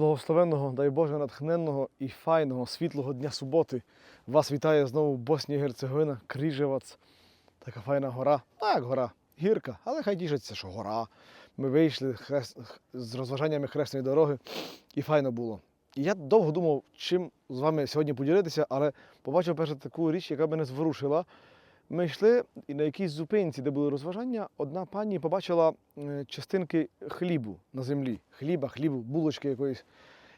Благословенного, дай Боже, натхненного і файного, світлого дня суботи. Вас вітає знову Боснія Герцеговина, Кріжевац. Така файна гора. Так, гора, гірка, але хай тішиться, що гора. Ми вийшли хрест... з розважаннями хресної дороги, і файно було. І я довго думав, чим з вами сьогодні поділитися, але побачив перше таку річ, яка мене зворушила. Ми йшли і на якійсь зупинці, де були розважання, одна пані побачила е, частинки хлібу на землі. Хліба, хлібу, булочки якоїсь.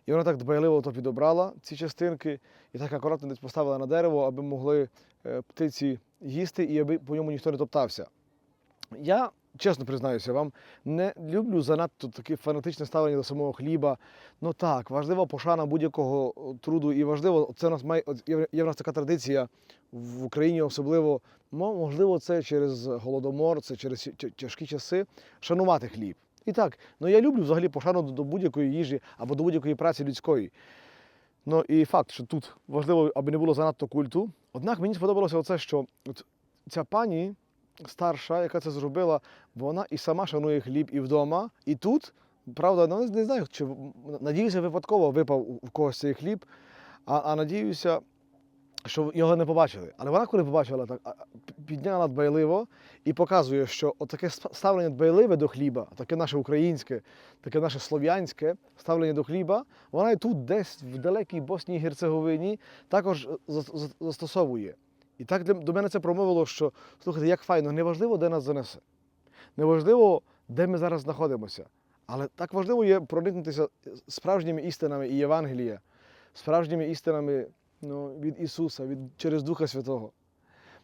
І вона так дбайливо то підобрала ці частинки і так акуратно десь поставила на дерево, аби могли е, птиці їсти і аби по ньому ніхто не топтався. Я, чесно признаюся вам, не люблю занадто таке фанатичне ставлення до самого хліба. Ну так, важлива пошана будь-якого труду, і важливо, це у нас має є, в нас така традиція в Україні, особливо, можливо, це через голодомор, це через тяжкі часи, шанувати хліб. І так, ну я люблю взагалі пошану до, до будь-якої їжі або до будь-якої праці людської. Ну і факт, що тут важливо, аби не було занадто культу. Однак мені сподобалося оце, що от ця пані старша, яка це зробила, вона і сама шанує хліб і вдома, і тут. Правда, ну, не знаю, чи надіюся, випадково випав у- когось цей хліб, а, а надіюся, що його не побачили. Але вона, коли побачила, так підняла дбайливо і показує, що таке ставлення дбайливе до хліба, таке наше українське, таке наше слов'янське ставлення до хліба, вона і тут, десь в далекій Боснії і Герцеговині, також за- застосовує. І так до мене це промовило, що слухайте, як файно, неважливо, де нас занесе. Неважливо, де ми зараз знаходимося. Але так важливо є проникнутися справжніми істинами і Євангелія, справжніми істинами ну, від Ісуса, від, через Духа Святого.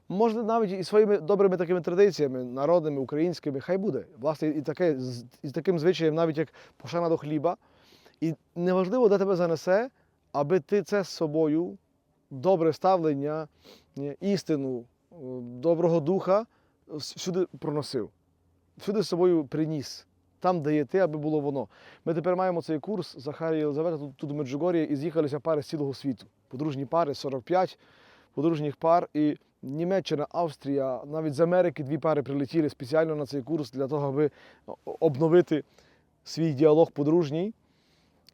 Можна навіть і своїми добрими такими традиціями, народними, українськими, хай буде. Власне, і, таке, і таким звичаєм, навіть як пошана до хліба. І неважливо, де тебе занесе, аби ти це з собою, добре ставлення, істину, доброго духа всюди проносив, всюди з собою приніс. Там, де є ти, аби було воно. Ми тепер маємо цей курс Захарія Єлизавета тут, тут у Меджугор'ї і з'їхалися пари з цілого світу. Подружні пари, 45 подружніх пар. І Німеччина, Австрія, навіть з Америки дві пари прилетіли спеціально на цей курс для того, аби обновити свій діалог подружній.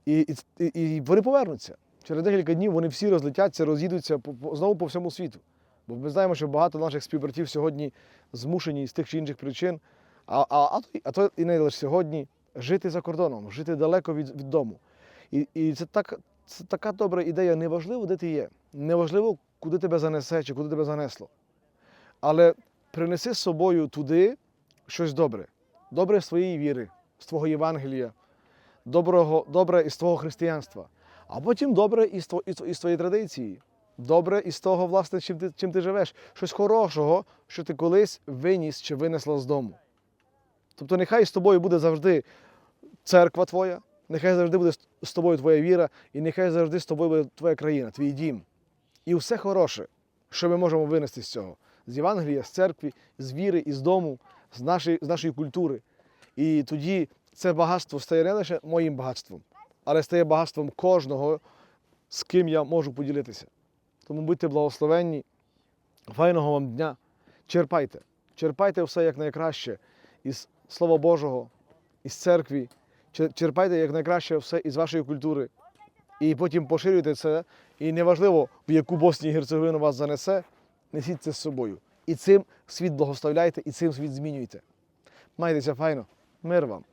І, і, і вони повернуться. Через декілька днів вони всі розлетяться, роз'їдуться по- знову по всьому світу. Бо ми знаємо, що багато наших співбратів сьогодні змушені з тих чи інших причин, а, а, а то і не лише сьогодні, жити за кордоном, жити далеко від, від дому. І, і це, так, це така добра ідея. Неважливо, де ти є, неважливо, куди тебе занесе чи куди тебе занесло. Але принеси з собою туди щось добре, добре з твоєї віри, з твого Євангелія, доброго, добре із твого християнства, а потім добре із, із, твоєї традиції, добре із того, власне, чим ти, чим ти живеш, щось хорошого, що ти колись виніс чи винесла з дому. Тобто нехай з тобою буде завжди церква твоя, нехай завжди буде з тобою твоя віра, і нехай завжди з тобою буде твоя країна, твій дім. І все хороше, що ми можемо винести з цього. З Євангелія, з церкви, з віри, із дому, з нашої, з нашої культури. І тоді це багатство стає не лише моїм багатством, але стає багатством кожного, з ким я можу поділитися. Тому будьте благословенні, файного вам дня. Черпайте, черпайте все як найкраще із Слова Божого, із церкви. Черпайте як найкраще все із вашої культури. І потім поширюйте це. І неважливо, в яку Боснію і Герцеговину вас занесе, несіть це з собою. І цим світ благословляйте, і цим світ змінюйте. Майтеся файно. Мир вам.